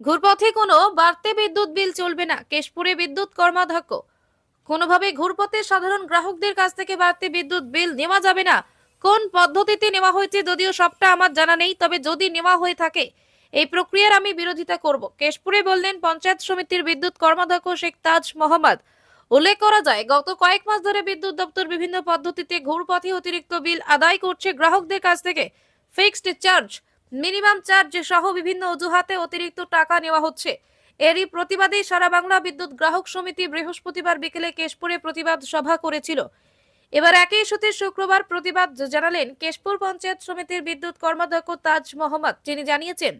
ঘুরপথে কোনো বাড়তি বিদ্যুৎ বিল চলবে না। কেশপুরে বিদ্যুৎ কর্মাধ্যক্ষ। কোনোভাবে ঘুরপথে সাধারণ গ্রাহকদের কাছ থেকে বাড়তি বিদ্যুৎ বিল নেওয়া যাবে না। কোন পদ্ধতিতে নেওয়া হয়েছে যদিও সবটা আমার জানা নেই, তবে যদি নেওয়া হয়ে থাকে, এই প্রক্রিয়ার আমি বিরোধিতা করব। কেশপুরে বললেন পঞ্চায়েত সমিতির বিদ্যুৎ কর্মাধ্যক্ষ শেখ তাজ মোহাম্মদ। উল্লেখ করা যায়, গত কয়েক মাস ধরে বিদ্যুৎ দপ্তর বিভিন্ন পদ্ধতিতে ঘুরপথে অতিরিক্ত বিল আদায় করছে গ্রাহকদের কাছ থেকে। ফিক্সড চার্জ মিনিমাম চার্জ সহ বিভিন্ন অজুহাতে অতিরিক্ত টাকা নেওয়া হচ্ছে। এরই প্রতিবাদে সারা বাংলা বিদ্যুৎ গ্রাহক সমিতি বৃহস্পতিবার বিকেলে কেশপুরে প্রতিবাদ সভা করেছিল। এবার একই সাথে শুক্রবার প্রতিবাদ জানালেন কেশপুর পঞ্চায়েত সমিতির বিদ্যুৎ কর্মাধ্যক্ষ তাজ মোহাম্মদ, যিনি জানিয়েছেন,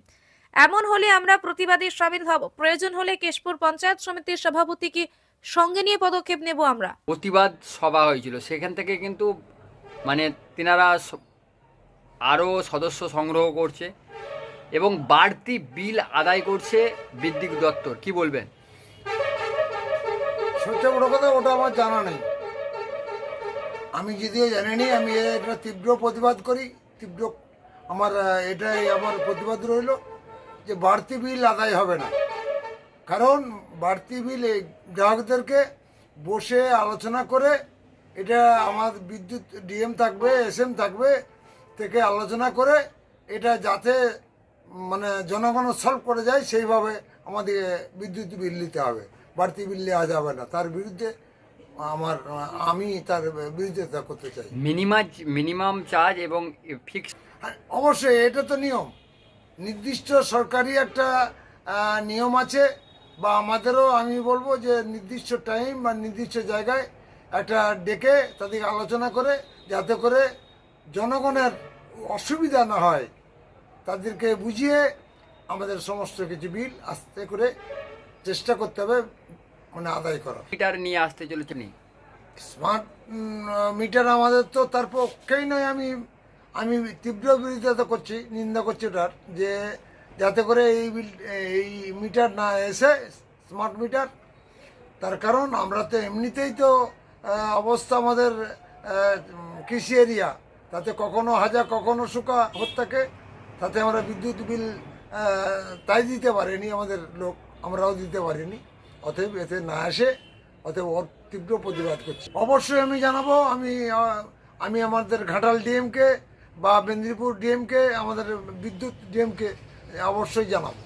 এমন হলে আমরা প্রতিবাদে সামিল হব। প্রয়োজন হলে কেশপুর পঞ্চায়েত সমিতির সভাপতিকে সঙ্গে নিয়ে পদক্ষেপ নেব আমরা। প্রতিবাদ সভা হয়েছিল। সেখান থেকে কিন্তু মানে তেনারা আরও সদস্য সংগ্রহ করছে এবং বাড়তি বিল আদায় করছে বিদ্যুৎ দপ্তর। কি বলবেন? সবচেয়ে বড় কথা, ওটা আমার জানা নেই। আমি যদিও জানি নি আমি এটা তীব্র প্রতিবাদ করি, তীব্র আমার, এটাই আমার প্রতিবাদ রইল যে বাড়তি বিল আদায় হবে না। কারণ বাড়তি বিল গ্রাহকদেরকে বসে আলোচনা করে এটা আমার বিদ্যুৎ ডিএম থাকবে, এসএম থাকবে থেকে আলোচনা করে এটা যাতে মানে জনগণ সলভ করে যায় সেইভাবে আমাদের বিদ্যুৎ বিল নিতে হবে। বাড়তি বিল নেওয়া যাবে না। তার বিরুদ্ধে আমার আমি তার বিরোধিতা করতে চাই। মিনিমাম মিনিমাম চার্জ এবং ফিক্স অবশ্যই এটা তো নিয়ম। নির্দিষ্ট সরকারি একটা নিয়ম আছে বা আমাদেরও আমি বলব যে নির্দিষ্ট টাইম বা নির্দিষ্ট জায়গায় একটা ডেকে তাদেরকে আলোচনা করে যাতে করে জনগণের অসুবিধা না হয় তাদেরকে বুঝিয়ে আমাদের সমস্ত কিছু বিল আস্তে করে চেষ্টা করতে হবে মানে আদায় করা মিটার নিয়ে আসতে চলেছে নি? স্মার্ট মিটার আমাদের তো তার পক্ষেই নয় আমি আমি তীব্র বিরোধিতা তো করছি নিন্দা করছি ওটার যে যাতে করে এই বিল এই মিটার না এসে স্মার্ট মিটার তার কারণ আমরা তো এমনিতেই তো অবস্থা আমাদের কৃষি এরিয়া তাতে কখনো হাজা কখনো শুকা হত্যাকে তাতে আমরা বিদ্যুৎ বিল তাই দিতে পারিনি আমাদের লোক আমরাও দিতে পারিনি। অতএব এতে না আসে অতএব ওর তীব্র প্রতিবাদ করছি। অবশ্যই আমি জানাব আমি আমি আমাদের ঘাটাল ডিএমকে বা মেদিনীপুর ডিএমকে আমাদের বিদ্যুৎ ডিএমকে অবশ্যই জানাব।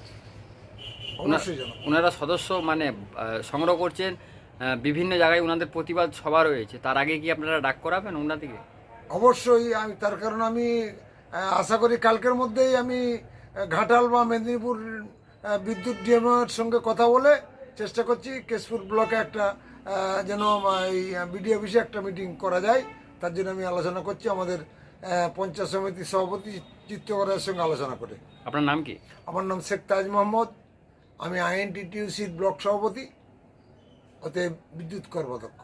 অবশ্যই জানাব। ওনারা সদস্য মানে সংগ্রহ করছেন বিভিন্ন জায়গায় ওনাদের প্রতিবাদ সভা রয়েছে। তার আগে কি আপনারা ডাক করাবেন ওনাদেরকে অবশ্যই আমি তার কারণ আমি আশা করি কালকের মধ্যেই আমি ঘাটাল বা মেদিনীপুর বিদ্যুৎ ডিএমের সঙ্গে কথা বলে চেষ্টা করছি কেশপুর ব্লকে একটা যেন এই বিডিও অফিসে একটা মিটিং করা যায়। তার জন্য আমি আলোচনা করছি আমাদের পঞ্চায়েত সমিতির সভাপতি চিত্তকরের সঙ্গে আলোচনা করে। আপনার নাম কি? আমার নাম শেখ তাজ মোহাম্মদ। আমি আইএনটিটিউসির ব্লক সভাপতি অতএব বিদ্যুৎ কর্মদক্ষ